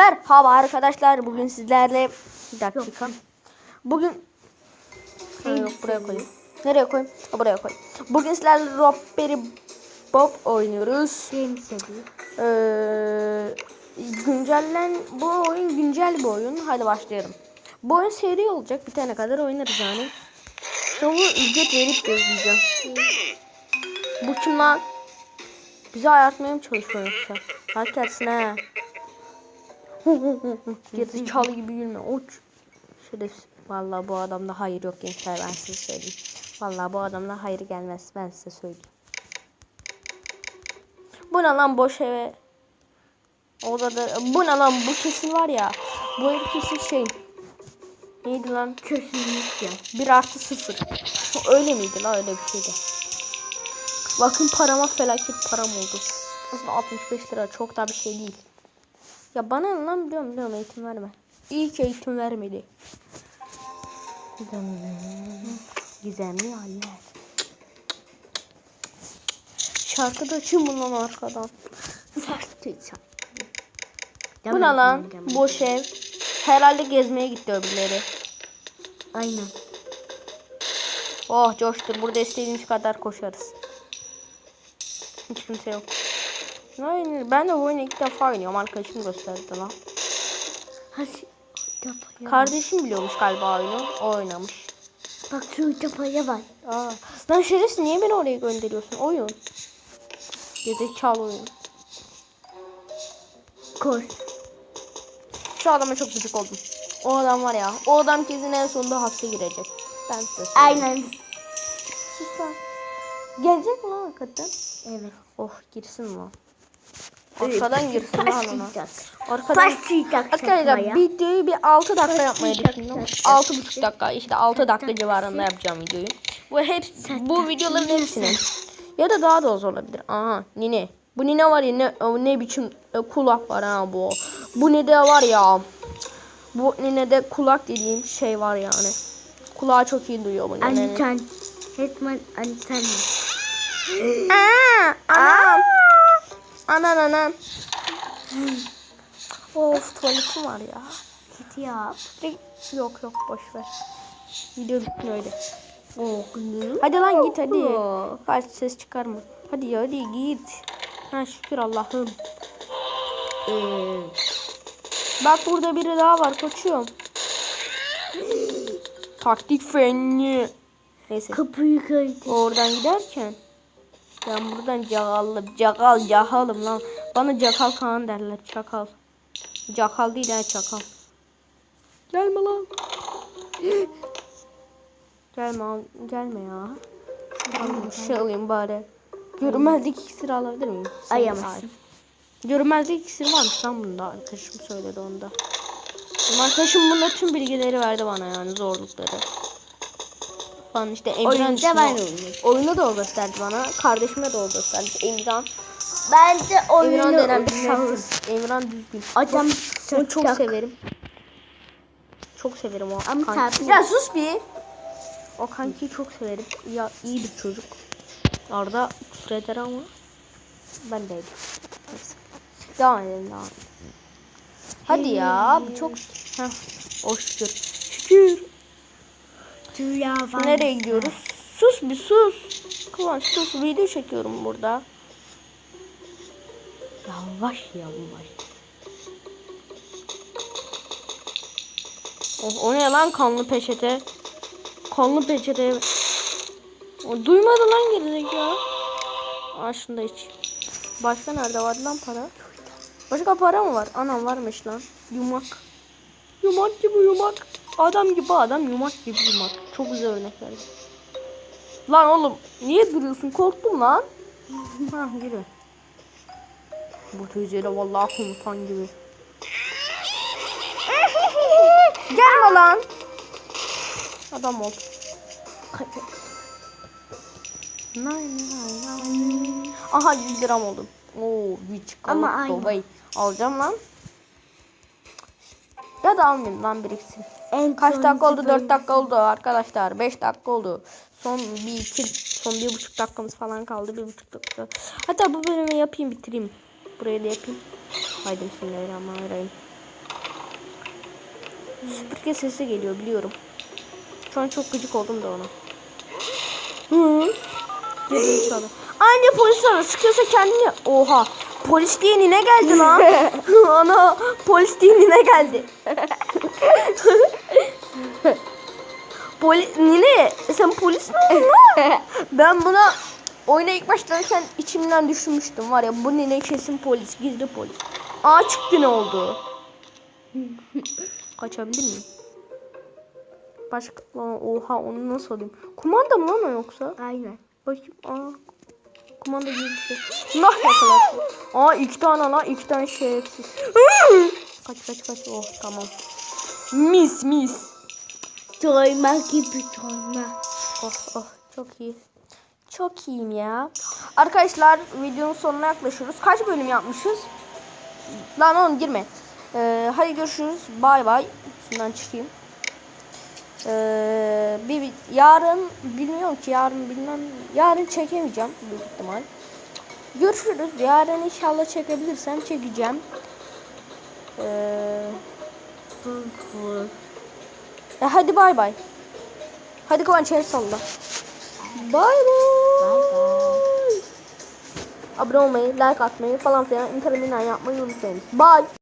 Merhaba arkadaşlar. Bugün sizlerle bir dakika. Bugün yok buraya koyayım. Nereye koyayım? Ha, buraya koyayım. Bugün sizlerle Robbery Bob oynuyoruz. Seviyor. Ee, güncellen bu oyun güncel bir oyun. Hadi başlayalım. Bu oyun seri olacak. Bir tane kadar oynarız yani. Sonra ücret verip gözleyeceğim. Bu kim lan? Bizi ayartmaya mı çalışıyor yoksa? Hadi tersine. Gerizekalı gibi gülme. Uç. Şerefsiz. Vallahi bu adamda hayır yok gençler ben size söyleyeyim. Vallahi bu adamda hayır gelmez ben size söyleyeyim. Bu ne lan boş eve. Orada bu ne lan bu kesin var ya. Bu ev kesin şey. Neydi lan? Kesinlikle. 1 artı 0. Öyle miydi la öyle bir şeydi. Bakın parama felaket param oldu. Aslında 65 lira çok da bir şey değil. Ya bana ne lan biliyorum biliyorum eğitim verme. İyi ki eğitim vermedi. Gizemli haller. Şarkı da açayım bundan arkadan. Bu ne lan? Boş ev. Herhalde gezmeye gitti öbürleri. Aynen. Oh coştur. Burada istediğimiz kadar koşarız. Hiç kimse yok. Aynen. Ben de bu oyunu ilk defa oynuyorum. Arkadaşım gösterdi lan. Kardeşim biliyormuş galiba oyunu. O oynamış. Bak şu yapaya var. Aa. Lan şerefsiz niye beni oraya gönderiyorsun? Oyun. Gezekalı oyun. Koş. Şu adama çok gıcık oldum. O adam var ya. O adam kesin en sonunda hapse girecek. Ben size söyleyeyim. Aynen. Sus lan. Gelecek mi lan hakikaten? Evet. Oh girsin lan. Arkadan girsin lan ona. Arkadan Başlayacak. Arkadaşlar çakmaya. videoyu bir 6 dakika yapmayı dakika. 6,5 dakika işte 6 dakika civarında yapacağım videoyu. Bu hep bu videoların hepsini. Ya da daha da az olabilir. Aha nine. Bu nine var ya ne, ne biçim e, kulak var ha bu. Bu ne de var ya. Bu nine de kulak dediğim şey var yani. Kulağı çok iyi duyuyor bu ninenin. Anten. Hetman anten. Aa, anam. Anan anan. Of tuvaletim var ya. Git yap. Yok yok boş ver. Video bitsin öyle. Oh, Hadi lan git hadi. Oo. Kaç ses çıkarma. Hadi ya hadi git. Ha şükür Allah'ım. Bak burada biri daha var koçum. Taktik fenli. Neyse. kapıyı kırdı. Oradan giderken ben buradan cagalım, cagal, cahalım lan. Bana cakal Kaan derler, çakal. Cakal değil ha çakal. Gelme lan. gelme, gelme ya. Şuradan bir şey alayım bari. Görünmezlik iksir alabilir miyim? Ayamazsın. Görünmezlik iksiri varmış lan bunda. Arkadaşım söyledi onda. Benim arkadaşım bunda tüm bilgileri verdi bana yani zorlukları. Falan işte Emirhan Oyunda işte ben oynuyorum. Oyunu da o gösterdi bana. Kardeşime de o gösterdi. Emirhan. Bence oyunu Emirhan denen bir şahıs. Emirhan düzgün. Adam Onu çok çak- severim. Çok severim o Ama kanki. Ya sus bir. O kankiyi çok severim. Ya iyi bir çocuk. Arda küfür eder ama ben de Neyse. Devam edelim devam. Hadi ya bu çok Heh, o şükür. Şükür. Var. Nereye gidiyoruz? Sus bir sus. Kıvanç sus video çekiyorum burada. Yavaş yavaş. Oh, o ne lan kanlı peçete? Kanlı peçete. O duymadı lan gerizekalı. Aa şunu da iç. Başka nerede var lan para? Başka para mı var? Anam varmış lan. Yumak. Yumak gibi yumak. Adam gibi adam yumak gibi yumak. Çok güzel örnek verdim. Lan oğlum niye duruyorsun? Korktum lan. ha yürü. Bu teyzeyle vallahi komutan gibi. Gelme lan. Adam ol. Aha 100 liram oldum. Oo bir Ama çikolata aynı. vay. Alacağım lan. Ya da almayayım lan biriksin. En Kaç dakika oldu? 4 bölüm. dakika oldu arkadaşlar. 5 dakika oldu. Son bir iki, son bir buçuk dakikamız falan kaldı. Bir buçuk dakika. Hatta bu bölümü yapayım bitireyim. Burayı da yapayım. Haydi bismillahirrahmanirrahim. Süpürge sesi geliyor biliyorum. Şu an çok gıcık oldum da ona. Hı. Anne polis ara sıkıyorsa kendini. Oha. Polis diye nine geldi lan. Ana polis diye nine geldi. Poli nine sen polis mi oldun? Ben buna oyuna ilk başlarken içimden düşünmüştüm var ya bu nine kesin polis gizli polis. Aa çıktı ne oldu? Kaçabilir miyim? Başka oha onu nasıl alayım? Kumanda mı lan o yoksa? Aynen. Bakayım. Aa. Kumanda gibi bir şey. Nah yakalarsın. Aa iki tane lan iki tane şerefsiz. kaç kaç kaç. Oh tamam. Mis mis. Soyma gibi soyma. Oh oh çok iyi. Çok iyiyim ya. Arkadaşlar videonun sonuna yaklaşıyoruz. Kaç bölüm yapmışız? Lan oğlum girme. Ee, hadi görüşürüz. Bay bay. Şundan çıkayım. Ee, bir, bir- yarın bilmiyorum ki yarın bilmem yarın çekemeyeceğim büyük ihtimal. Görüşürüz. Yarın inşallah çekebilirsem çekeceğim. Ee, e, hadi bay bay. Hadi Kıvanç el salla. Bay bay. Abone olmayı, like atmayı falan filan internet yapmayı unutmayın. Bye.